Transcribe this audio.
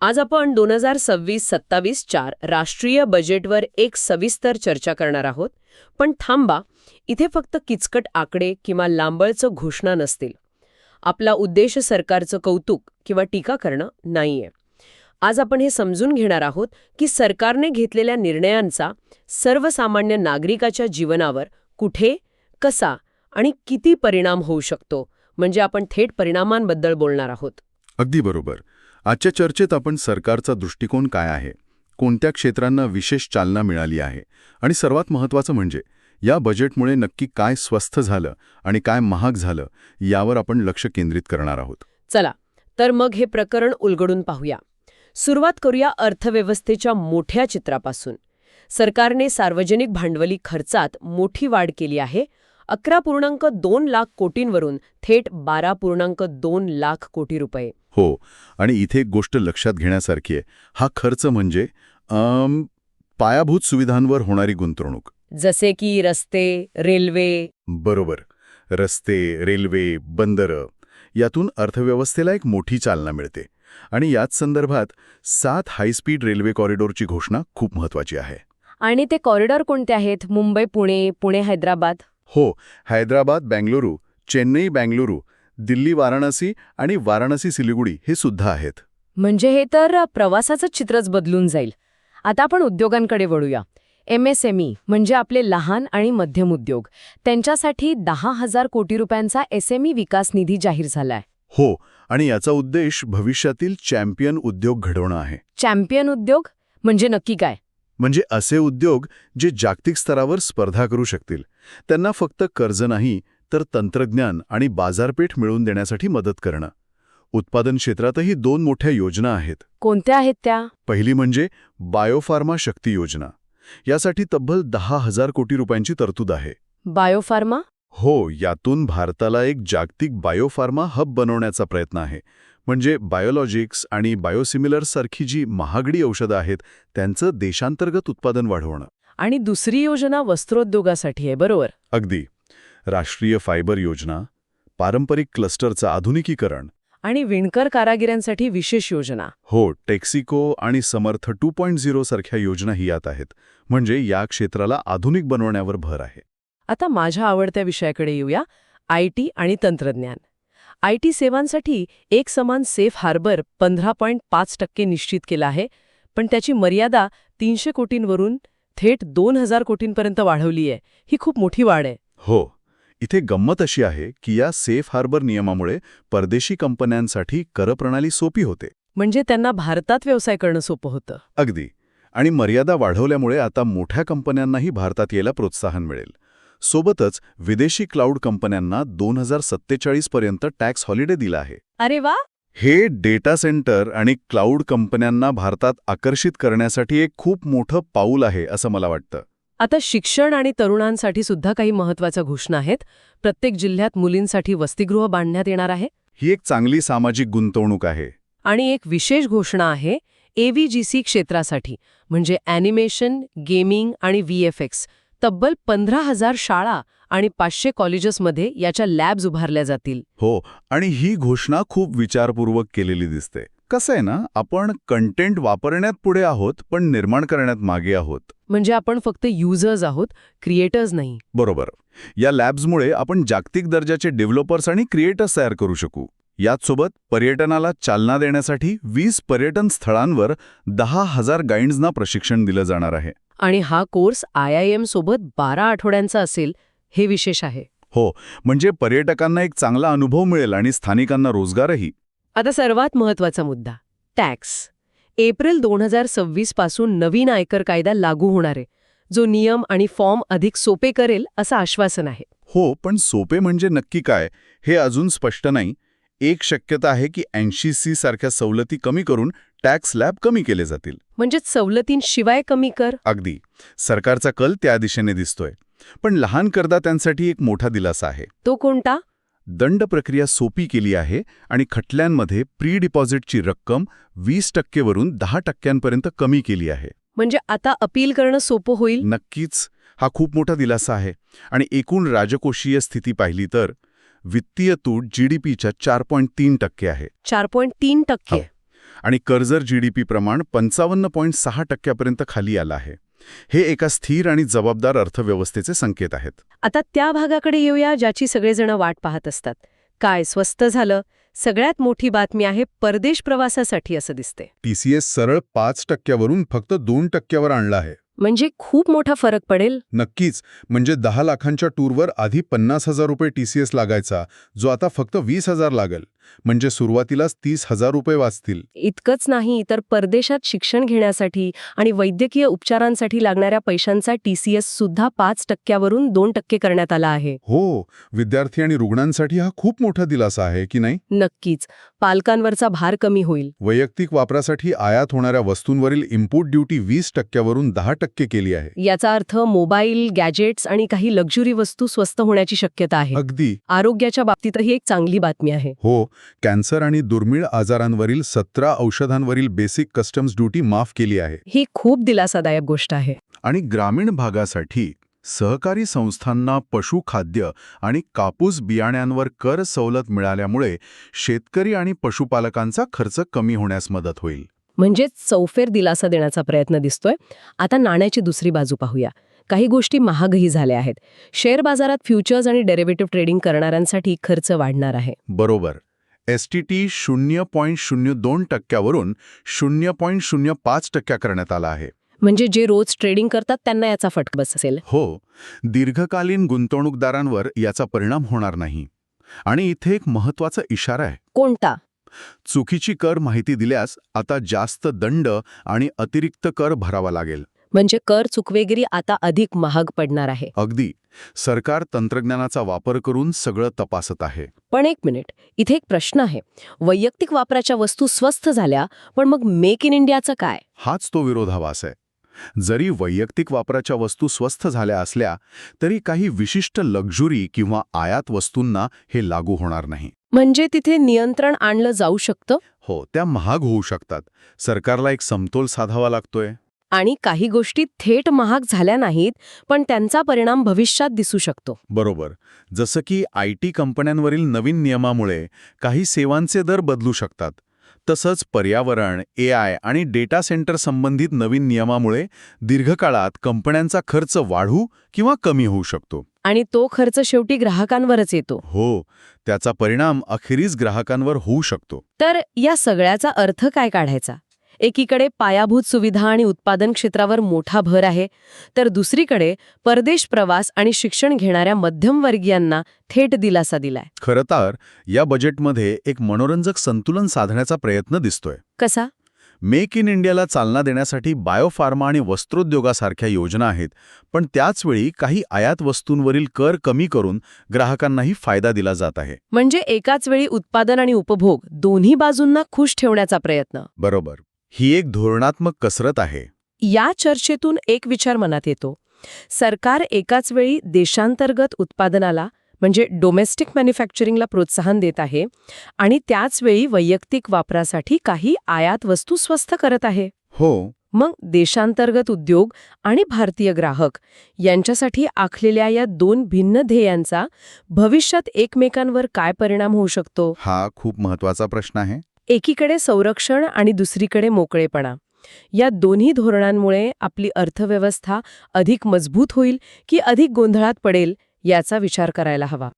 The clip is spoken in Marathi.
आज आपण दोन हजार सव्वीस सत्तावीस चार राष्ट्रीय बजेटवर एक सविस्तर चर्चा करणार आहोत. पण थांबा इथे फक्त किचकट आकडे किंवा लांबळचं घोषणा नसतील. आपला उद्देश सरकारचं कौतुक किंवा टीका करणं नाहीये. आज आपण हे समजून घेणार आहोत की सरकारने घेतलेल्या निर्णयांचा सर्वसामान्य नागरिकाच्या जीवनावर कुठे कसा आणि किती परिणाम होऊ शकतो म्हणजे आपण थेट परिणामांबद्दल बोलणार आहोत. अगदी बरोबर. आजच्या चर्चेत आपण सरकारचा दृष्टिकोन काय आहे? कोणत्या क्षेत्रांना विशेष चालना मिळाली आहे? आणि सर्वात महत्त्वाचं म्हणजे या बजेटमुळे नक्की काय स्वस्थ झालं आणि काय महाग झालं यावर आपण लक्ष केंद्रित करणार आहोत. चला तर मग हे प्रकरण उलगडून पाहूया. सुरुवात करूया अर्थव्यवस्थेच्या मोठ्या चित्रापासून. सरकारने सार्वजनिक भांडवली खर्चात मोठी वाढ केली आहे अकरा पूर्णांक दोन लाख कोटींवरून थेट बारा पूर्णांक दोन लाख कोटी रुपये. हो आणि इथे एक गोष्ट लक्षात घेण्यासारखी आहे. हा खर्च म्हणजे पायाभूत सुविधांवर होणारी गुंतवणूक. जसे की रस्ते रेल्वे. बरोबर. रस्ते रेल्वे बंदरं यातून अर्थव्यवस्थेला एक मोठी चालना मिळते. आणि याच संदर्भात सात हायस्पीड रेल्वे कॉरिडॉरची घोषणा खूप महत्वाची आहे. आणि ते कॉरिडॉर कोणते आहेत? मुंबई पुणे पुणे हैदराबाद? हो हैदराबाद बँगलुरू चेन्नई बँगलुरू दिल्ली वाराणसी आणि वाराणसी सिलिगुडी हे सुद्धा आहेत. म्हणजे हे तर प्रवासाचं चित्रच बदलून जाईल. आता आपण उद्योगांकडे वळूया. एम एस एम ई म्हणजे आपले लहान आणि मध्यम उद्योग. त्यांच्यासाठी दहा हजार कोटी रुपयांचा एस एम ई विकास निधी जाहीर झालाय. हो आणि याचा उद्देश भविष्यातील चॅम्पियन उद्योग घडवणं आहे. चॅम्पियन उद्योग? म्हणजे नक्की काय? म्हणजे असे उद्योग जे जागतिक स्तरावर स्पर्धा करू शकतील. त्यांना फक्त कर्ज नाही तर तंत्रज्ञान आणि बाजारपेठ मिळवून देण्यासाठी मदत करणं. उत्पादन क्षेत्रातही दोन मोठ्या योजना आहेत. कोणत्या आहेत त्या? पहिली म्हणजे बायोफार्मा शक्ती योजना. यासाठी तब्बल दहा हजार कोटी रुपयांची तरतूद आहे. बायोफार्मा? हो यातून भारताला एक जागतिक बायोफार्मा हब बनवण्याचा प्रयत्न आहे. म्हणजे बायोलॉजिक्स आणि बायोसिमिलर्ससारखी जी महागडी औषधं आहेत त्यांचं देशांतर्गत उत्पादन वाढवणं. आणि दुसरी योजना वस्त्रोद्योगासाठी आहे बरोबर? अगदी. राष्ट्रीय फायबर योजना पारंपरिक क्लस्टरचं आधुनिकीकरण. आणि विणकर कारागिरांसाठी विशेष योजना. हो टेक्सिको आणि समर्थ टू पॉईंट झिरो सारख्या योजनाही यात आहेत. म्हणजे या क्षेत्राला आधुनिक बनवण्यावर भर आहे. आता माझ्या आवडत्या विषयाकडे येऊया आय टी आणि तंत्रज्ञान. आय टी सेवांसाठी एक समान सेफ हार्बर पंधरा पॉईंट पाच टक्के निश्चित केला आहे पण त्याची मर्यादा तीनशे कोटींवरून थेट दोन हजार कोटींपर्यंत वाढवली आहे. ही खूप मोठी वाढ आहे. हो इथे गंमत अशी आहे की या सेफ हार्बर नियमामुळे परदेशी कंपन्यांसाठी करप्रणाली सोपी होते. म्हणजे त्यांना भारतात व्यवसाय करणं सोपं होतं. अगदी. आणि मर्यादा वाढवल्यामुळे आता मोठ्या कंपन्यांनाही भारतात यायला प्रोत्साहन मिळेल. सोबतच विदेशी क्लाउड कंपन्यांना दोन हजार सत्तेचाळीस पर्यंत टॅक्स हॉलिडे दिला आहे. अरे वा! हे डेटा सेंटर आणि क्लाउड कंपन्यांना भारतात आकर्षित करण्यासाठी एक खूप मोठं पाऊल आहे असं मला वाटतं. आता शिक्षण आणि तरुणांसाठी सुद्धा काही महत्त्वाच्या घोषणा आहेत. प्रत्येक जिल्ह्यात मुलींसाठी वसतिगृह बांधण्यात येणार आहे. ही एक चांगली सामाजिक गुंतवणूक आहे. आणि एक विशेष घोषणा आहे एव्हीजीसी क्षेत्रासाठी म्हणजे ॲनिमेशन गेमिंग आणि व्ही एफ एक्स तब्बल पंधरा हजार शाळा आणि पाचशे कॉलेजेसमध्ये याच्या लॅब्स उभारल्या जातील. हो आणि ही घोषणा खूप विचारपूर्वक केलेली दिसते. कसं आहे ना आपण कंटेंट वापरण्यात पुढे आहोत पण निर्माण करण्यात मागे आहोत. म्हणजे आपण फक्त युजर्स आहोत क्रिएटर्स नाही. बरोबर. या लॅब्समुळे आपण जागतिक दर्जाचे डेव्हलपर्स आणि क्रिएटर्स तयार करू शकू. याचसोबत पर्यटनाला चालना देण्यासाठी वीस पर्यटन स्थळांवर दहा हजार गाईड्सना प्रशिक्षण दिलं जाणार आहे. आणि हा कोर्स आय आय एम सोबत बारा आठवड्यांचा असेल हे विशेष आहे. हो म्हणजे पर्यटकांना एक चांगला अनुभव मिळेल आणि स्थानिकांना रोजगारही. आता सर्वात महत्त्वाचा मुद्दा टॅक्स. एप्रिल दोन हजार सव्वीसपासून नवीन आयकर कायदा लागू होणार आहे. जो नियम आणि फॉर्म अधिक सोपे करेल असं आश्वासन आहे. हो पण सोपे म्हणजे नक्की काय हे अजून स्पष्ट नाही. एक शक्यता आहे की ऐंशी सी सारख्या सवलती कमी करून टॅक्स लॅब कमी केले जातील. म्हणजेच सवलतींशिवाय कमी कर? अगदी. सरकारचा कल त्या दिशेने दिसतोय. पण लहान करदात्यांसाठी एक मोठा दिलासा आहे. तो कोणता? दंड प्रक्रिया सोपी केली आहे आणि खटल्यांमध्ये प्री डिपॉझिटची रक्कम वीस टक्केवरून दहा टक्क्यांपर्यंत कमी केली आहे. म्हणजे आता अपील करणं सोपं होईल? नक्कीच. हा खूप मोठा दिलासा आहे. आणि एकूण राजकोषीय स्थिती पाहिली तर वित्तीय तूट जीडीपीच्या चार पॉईंट तीन टक्के आहे. चार पॉईंट तीन टक्के. हो. आणि कर्जर जीडीपी प्रमाण पंचावन्न पॉईंट सहा टक्क्यापर्यंत खाली आलं आहे. हे एका स्थिर आणि जबाबदार अर्थव्यवस्थेचे संकेत आहेत. आता त्या भागाकडे येऊया ज्याची सगळेजण वाट पाहत असतात. काय स्वस्त झालं? सगळ्यात मोठी बातमी आहे परदेश प्रवासासाठी असं दिसते टीसीएस सरळ पाच टक्क्यावरून फक्त दोन टक्क्यावर आणला आहे. म्हणजे खूप मोठा फरक पडेल? नक्कीच. म्हणजे दहा लाखांच्या टूरवर आधी पन्नास हजार रुपये टीसीएस लागायचा जो आता फक्त वीस हजार लागेल. म्हणजे सुरुवातीलाच तीस हजार रुपये वाचतील. इतकंच नाही तर परदेशात शिक्षण घेण्यासाठी आणि वैद्यकीय उपचारांसाठी लागणाऱ्या पैशांचा टीसीएस सुद्धा पाच टक्क्यावरून दोन टक्के करण्यात आला आहे. हो विद्यार्थी आणि रुग्णांसाठी हा खूप मोठा दिलासा आहे की नाही? नक्कीच. पालकांवरचा भार कमी होईल. वैयक्तिक वापरासाठी आयात होणाऱ्या वस्तूंवरील इम्पोर्ट ड्युटी वीस टक्क्यावरून दहा टक्के केली आहे. याचा अर्थ मोबाईल गॅजेट्स आणि काही लक्झुरी वस्तू स्वस्त होण्याची शक्यता आहे. अगदी. आरोग्याच्या बाबतीतही एक चांगली बातमी आहे. हो कॅन्सर आणि दुर्मिळ आजारांवरील सतरा औषधांवरील बेसिक कस्टम्स ड्युटी माफ केली आहे. ही खूप दिलासादायक गोष्ट आहे. आणि ग्रामीण भागासाठी सहकारी संस्थांना पशुखाद्य आणि कापूस बियाण्यांवर कर सवलत मिळाल्यामुळे शेतकरी आणि पशुपालकांचा खर्च कमी होण्यास मदत होईल. म्हणजेच चौफेर दिलासा देण्याचा प्रयत्न दिसतोय. आता नाण्याची दुसरी बाजू पाहूया. काही गोष्टी महागही झाल्या आहेत. शेअर बाजारात फ्युचर्स आणि डेरिव्हेटिव्ह ट्रेडिंग करणाऱ्यांसाठी खर्च वाढणार आहे. बरोबर. एस टी टी शून्य पॉईंट शून्य दोन टक्क्यावरून शून्य पॉईंट शून्य पाच टक्क्या करण्यात आला आहे. म्हणजे जे रोज ट्रेडिंग करतात त्यांना याचा फटका बस असेल. हो दीर्घकालीन गुंतवणूकदारांवर याचा परिणाम होणार नाही. आणि इथे एक महत्त्वाचा इशारा आहे. कोणता? चुकीची कर माहिती दिल्यास आता जास्त दंड आणि अतिरिक्त कर भरावा लागेल. म्हणजे कर चुकवेगिरी आता अधिक महाग पडणार आहे. अगदी. सरकार तंत्रज्ञानाचा वापर करून सगळं तपासत आहे. पण एक मिनिट इथे एक प्रश्न आहे. वैयक्तिक वापराच्या वस्तू स्वस्त झाल्या पण मग मेक इन इंडियाचं काय? हाच तो विरोधाभास आहे. जरी वैयक्तिक वापराच्या वस्तू स्वस्त झाल्या असल्या तरी काही विशिष्ट लक्झुरी किंवा आयात वस्तूंना हे लागू होणार नाही. म्हणजे तिथे नियंत्रण आणलं जाऊ शकतं? हो त्या महाग होऊ शकतात. सरकारला एक समतोल साधावा लागतोय. आणि काही गोष्टी थेट महाग झाल्या नाहीत पण त्यांचा परिणाम भविष्यात दिसू शकतो. बरोबर. जसं की आय टी कंपन्यांवरील नवीन नियमामुळे काही सेवांचे दर बदलू शकतात. तसंच पर्यावरण ए आय आणि डेटा सेंटर संबंधित नवीन नियमामुळे दीर्घकाळात कंपन्यांचा खर्च वाढू किंवा कमी होऊ शकतो. आणि तो खर्च शेवटी ग्राहकांवरच येतो. हो त्याचा परिणाम अखेरीस ग्राहकांवर होऊ शकतो. तर या सगळ्याचा अर्थ काय काढायचा? एकीकडे पायाभूत सुविधा आणि उत्पादन क्षेत्रावर मोठा भर आहे तर दुसरीकडे परदेश प्रवास आणि शिक्षण घेणाऱ्या मध्यमवर्गीयांना थेट दिलासा दिलाय. खरं तर या बजेटमध्ये एक मनोरंजक संतुलन साधण्याचा प्रयत्न दिसतोय. कसा? मेक इन इंडियाला चालना देण्यासाठी बायोफार्मा आणि वस्त्रोद्योगासारख्या योजना आहेत पण त्याचवेळी काही आयात वस्तूंवरील कर कमी करून ग्राहकांनाही फायदा दिला जात आहे. म्हणजे एकाच वेळी उत्पादन आणि उपभोग दोन्ही बाजूंना खुश ठेवण्याचा प्रयत्न. बरोबर. ही एक धोरणात्मक कसरत आहे. या चर्चेतून एक विचार मनात येतो. सरकार एकाच वेळी देशांतर्गत उत्पादनाला म्हणजे डोमेस्टिक मॅन्युफॅक्चरिंगला प्रोत्साहन देत आहे आणि त्याचवेळी वैयक्तिक वापरासाठी काही आयात वस्तू स्वस्त करत आहे. हो. मग देशांतर्गत उद्योग आणि भारतीय ग्राहक यांच्यासाठी आखलेल्या या दोन भिन्न ध्येयांचा भविष्यात एकमेकांवर काय परिणाम होऊ शकतो? हा खूप महत्त्वाचा प्रश्न आहे. एकीकडे संरक्षण आणि दुसरीकडे मोकळेपणा. या दोन्ही धोरणांमुळे आपली अर्थव्यवस्था अधिक मजबूत होईल की अधिक गोंधळात पडेल याचा विचार करायला हवा.